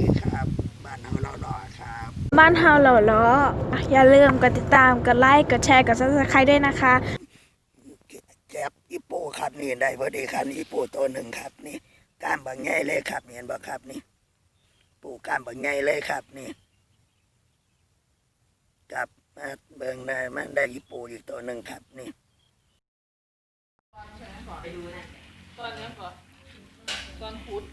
ดีครับบ้านเฮาเราหล่อครับ บ้านเฮาเหล่าล้ออย่าลืมกดติดตามกดไลค์กดแชร์กดซับสไครต์ด้วยนะคะ แจ็บอีโปครับนี่ได้พอดีครับอีโปตัวหนึ่งครับนี่กล้ามบางใหญ่เลยครับเห็นบ่ครับนี่ ปูกล้ามบางใหญ่เลยครับนี่กับมาเบิ่งได้มันได้อีโปอีกตัวหนึ่งครับนี่ตอนนี้ก่อนตอนพุธ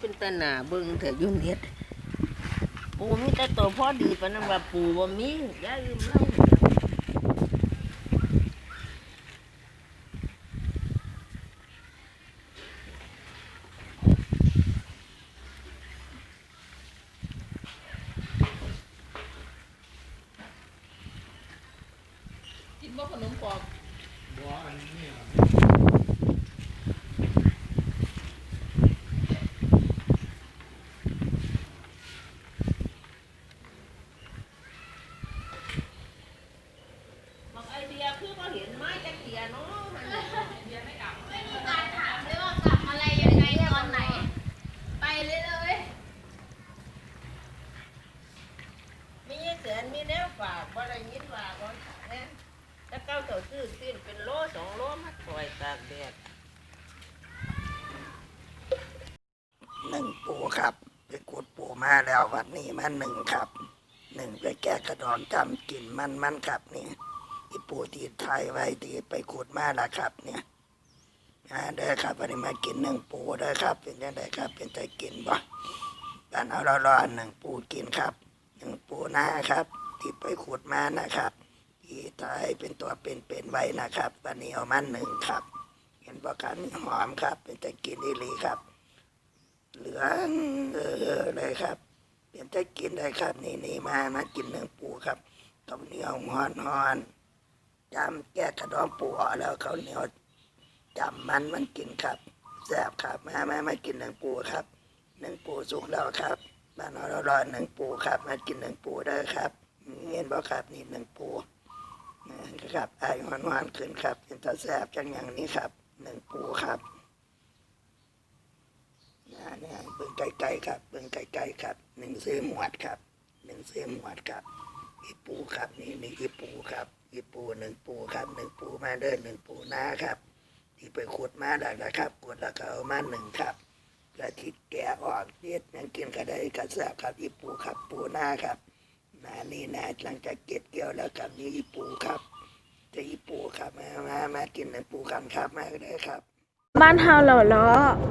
เป็นตาหนาเบิ่งเถอะยุ่นเฮ็ดปูมีแต่ตัวพ่อดีปานนั้นว่าปูบ่มีอย่าลืมเล่ากินว่ขนมกรอบบัวอันนี้อะ บอกไอเดียคือบ่เห็นไม้จักเทียเนาะมัน ไม่มีการถามเลยว่ากลับอะไรยังไงตอนไหน ไปเลยเลย มีแสนมีแนวฝากบ่ได้ยินว่าบ่แน่ถ้า เก้าเจ้าซื้อสิ้นเป็นโลสองโลมาปล่อยตากแดดหนึ่งปูครับไปขุดปูมาแล้ววันนี้มาหนึ่งครับ หนึ่งไปแก้กระดอนจำกินมันมันครับนี่อีปูที่ไทยไว้ที่ไปขุดมาแล้วครับ เนี่ยอ่าเด้ครับวันนี้มากินหนึ่งปูเด้อครับ เป็นยังไงครับ เป็นใจกินบ่บ้านเอาเรารอหนึ่งปูกินครับ หนึ่งปูหน้าครับ ที่ไปขุดมานะครับ ที่ไทยเป็นตัวเป็นๆไว้นะครับวันนี้เอามาหนึ่งครับ เห็นบ่ครับนี่หอมครับ เป็นใจกินอีหลีครับ เหลืองเออเลยครับ เป็นจะกินได้ครับ นี่นี่มามากินหนึ่งปูครับต้มเหนียวหอนหอนจำแก้กระดองปูออแล้วเขาวเหนียวจำมันมันกินครับแซ่บครับมามามากินหนึ่งปูครับหนึ่งปูสุกแล้วครับบ้านเรารอหนึ่งปูครับ มากินหนึ่งปูได้ครับเห็นบ่ครับนี่หนึ่งปู ครับไอ้หวานๆขึ้นครับเป็นตาแซบจังอย่างนี้ครับหนึ่งปูครับนะเนี่ยเบิ่งไกลๆครับเบิ่งไกลๆครับหนึ่งซื้อหมวดครับหนึ่งซื้อหมวดครับอีปูครับนี่นี่อีปูครับอีปูหนึ่งปูครับหนึ่งปูมาเดินหนึ่งปูหน้าครับ ที่ไปขุดมาแล้วนะครับขุดแล้วก็เอามาหนึ่งครับกระทิดแกะออกเด็ดยังกินก็ได้กระแสบครับอีปูครับปูหน้าครับ นานี่นะหลังจากเก็บเกี่ยวแล้วกับนี่อีปูครับจะอีปูครับมามามากินหนึ่งปูกันครับมาเลยครับ บ้านเฮาเหล่าล้อ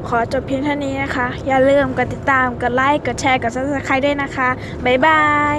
ขอจบเพียงเท่านี้นะคะ อย่าลืมกดติดตามกดไลค์กดแชร์กดซับสไครต์ด้วยนะคะ บ๊ายบาย